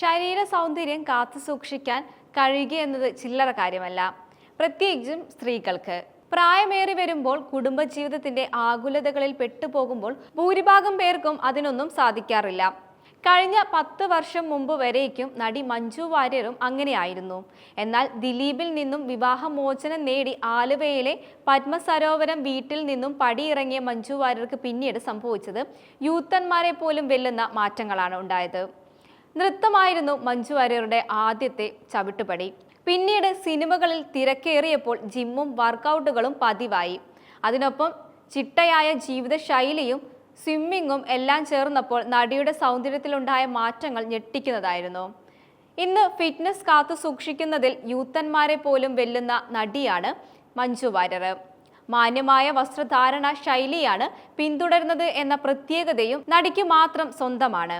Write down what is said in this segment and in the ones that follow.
ശരീര സൗന്ദര്യം കാത്തു സൂക്ഷിക്കാൻ കഴിയുക എന്നത് ചില്ലറ കാര്യമല്ല. പ്രത്യേകിച്ചും സ്ത്രീകൾക്ക്. പ്രായമേറി വരുമ്പോൾ കുടുംബജീവിതത്തിന്റെ ആകുലതകളിൽ പെട്ടുപോകുമ്പോൾ ഭൂരിഭാഗം പേർക്കും അതിനൊന്നും സാധിക്കാറില്ല. കഴിഞ്ഞ പത്ത് വർഷം മുമ്പ് വരേക്കും നടി മഞ്ജു വാര്യരും അങ്ങനെയായിരുന്നു. എന്നാൽ ദിലീപിൽ നിന്നും വിവാഹമോചനം നേടി ആലുവയിലെ പത്മസരോവരം വീട്ടിൽ നിന്നും പടിയിറങ്ങിയ മഞ്ജു വാര്യർക്ക് പിന്നീട് സംഭവിച്ചത് യൂത്തന്മാരെ പോലും വെല്ലുന്ന മാറ്റങ്ങളാണ് ഉണ്ടായത്. നൃത്തമായിരുന്നു മഞ്ജു വാര്യരുടെ ആദ്യത്തെ ചവിട്ടുപടി. പിന്നീട് സിനിമകളിൽ തിരക്കേറിയപ്പോൾ ജിമ്മും വർക്കൗട്ടുകളും പതിവായി. അതിനൊപ്പം ചിട്ടയായ ജീവിതശൈലിയും സ്വിമ്മിങ്ങും എല്ലാം ചേർന്നപ്പോൾ നടിയുടെ സൗന്ദര്യത്തിലുണ്ടായ മാറ്റങ്ങൾ ഞെട്ടിക്കുന്നതായിരുന്നു. ഇന്ന് ഫിറ്റ്നസ് കാത്തു സൂക്ഷിക്കുന്നതിൽ യൂത്തന്മാരെ പോലും വെല്ലുന്ന നടിയാണ് മഞ്ജു വാര്യർ. മാന്യമായ വസ്ത്രധാരണ ശൈലിയാണ് പിന്തുടരുന്നത് എന്ന പ്രത്യേകതയും നടിക്ക് മാത്രം സ്വന്തമാണ്.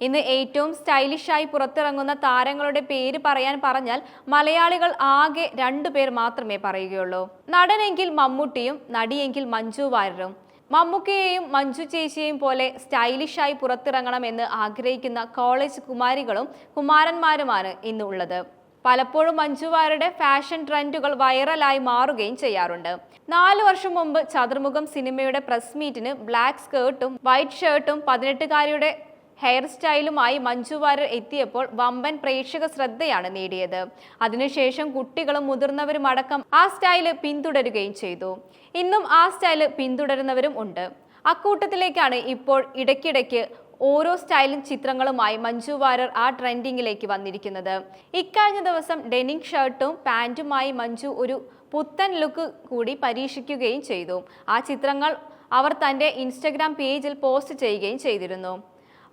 ഇന്ന് ഏറ്റവും സ്റ്റൈലിഷായി പുറത്തിറങ്ങുന്ന താരങ്ങളുടെ പേര് പറയാൻ പറഞ്ഞാൽ മലയാളികൾ ആകെ രണ്ടു പേർ മാത്രമേ പറയുകയുള്ളൂ. നടനെങ്കിൽ മമ്മൂട്ടിയും നടിയെങ്കിൽ മഞ്ജു വാര്യരും. മമ്മൂക്കയെയും മഞ്ജു ചേച്ചിയെയും പോലെ സ്റ്റൈലിഷായി പുറത്തിറങ്ങണമെന്ന് ആഗ്രഹിക്കുന്ന കോളേജ് കുമാരികളും കുമാരന്മാരുമാണ് ഇന്നുള്ളത്. പലപ്പോഴും മഞ്ജുവാരുടെ ഫാഷൻ ട്രെൻഡുകൾ വൈറലായി മാറുകയും ചെയ്യാറുണ്ട്. നാലു വർഷം മുമ്പ് ചതുർമുഖം സിനിമയുടെ പ്രസ് മീറ്റിന് ബ്ലാക്ക് സ്കേർട്ടും വൈറ്റ് ഷർട്ടും പതിനെട്ടുകാരിയുടെ ഹെയർ സ്റ്റൈലുമായി മഞ്ജു വാര്യർ എത്തിയപ്പോൾ വമ്പൻ പ്രേക്ഷക ശ്രദ്ധയാണ് നേടിയത്. അതിനുശേഷം കുട്ടികളും മുതിർന്നവരും അടക്കം ആ സ്റ്റൈൽ പിന്തുടരുകയും ചെയ്തു. ഇന്നും ആ സ്റ്റൈൽ പിന്തുടരുന്നവരും ഉണ്ട്. അക്കൂട്ടത്തിലേക്കാണ് ഇപ്പോൾ ഇടയ്ക്കിടയ്ക്ക് ഓരോ സ്റ്റൈലും ചിത്രങ്ങളുമായി മഞ്ജു വാര്യർ ആ ട്രെൻഡിങ്ങിലേക്ക് വന്നിരിക്കുന്നത്. ഇക്കഴിഞ്ഞ ദിവസം ഡെനിങ് ഷർട്ടും പാന്റുമായി മഞ്ജു ഒരു പുത്തൻ ലുക്ക് കൂടി പരീക്ഷിക്കുകയും ചെയ്തു. ആ ചിത്രങ്ങൾ അവർ തന്റെ ഇൻസ്റ്റഗ്രാം പേജിൽ പോസ്റ്റ് ചെയ്യുകയും ചെയ്തിരുന്നു.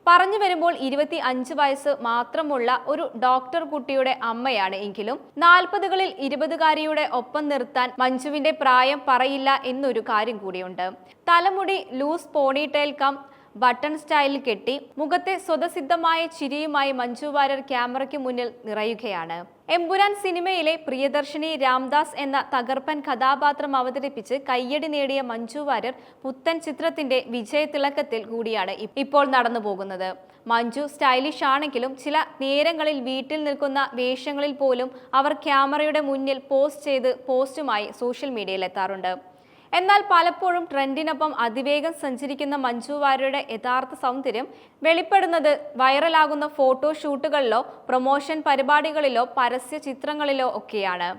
പറഞ്ഞു വരുമ്പോൾ ഇരുപത്തി അഞ്ച് വയസ്സ് മാത്രമുള്ള ഒരു ഡോക്ടർ കുട്ടിയുടെ അമ്മയാണ് എങ്കിലും നാൽപ്പതുകളിൽ ഇരുപതുകാരിയുടെ ഒപ്പം നിർത്താൻ മഞ്ജുവിന്റെ പ്രായം പറയില്ല എന്നൊരു കാര്യം കൂടിയുണ്ട്. തലമുടി ലൂസ് പോണിടെയിൽ കം ബട്ടൺ സ്റ്റൈലിൽ കെട്ടി മുഖത്തെ സ്വതസിദ്ധമായ ചിരിയുമായി മഞ്ജു വാര്യർ ക്യാമറയ്ക്ക് മുന്നിൽ നിറയുകയാണ്. എമ്പുരാൻ സിനിമയിലെ പ്രിയദർശിനി രാംദാസ് എന്ന തകർപ്പൻ കഥാപാത്രം അവതരിപ്പിച്ച് കയ്യടി നേടിയ മഞ്ജു വാര്യർ പുത്തൻ ചിത്രത്തിന്റെ വിജയത്തിളക്കത്തിൽ കൂടിയാണ് ഇപ്പോൾ നടന്നു പോകുന്നത്. മഞ്ജു സ്റ്റൈലിഷ് ആണെങ്കിലും ചില നേരങ്ങളിൽ വീട്ടിൽ നിൽക്കുന്ന വേഷങ്ങളിൽ പോലും അവർ ക്യാമറയുടെ മുന്നിൽ പോസ്റ്റ് ചെയ്ത് പോസ്റ്റുമായി സോഷ്യൽ മീഡിയയിൽ എത്താറുണ്ട്. എന്നാൽ പലപ്പോഴും ട്രെൻഡിനൊപ്പം അതിവേഗം സഞ്ചരിക്കുന്ന മഞ്ജു വാര്യരുടെ യഥാർത്ഥ സൗന്ദര്യം വെളിപ്പെടുന്നത് വൈറലാകുന്ന ഫോട്ടോ ഷൂട്ടുകളിലോ പ്രൊമോഷൻ പരിപാടികളിലോ പരസ്യ ചിത്രങ്ങളിലോ ഒക്കെയാണ്.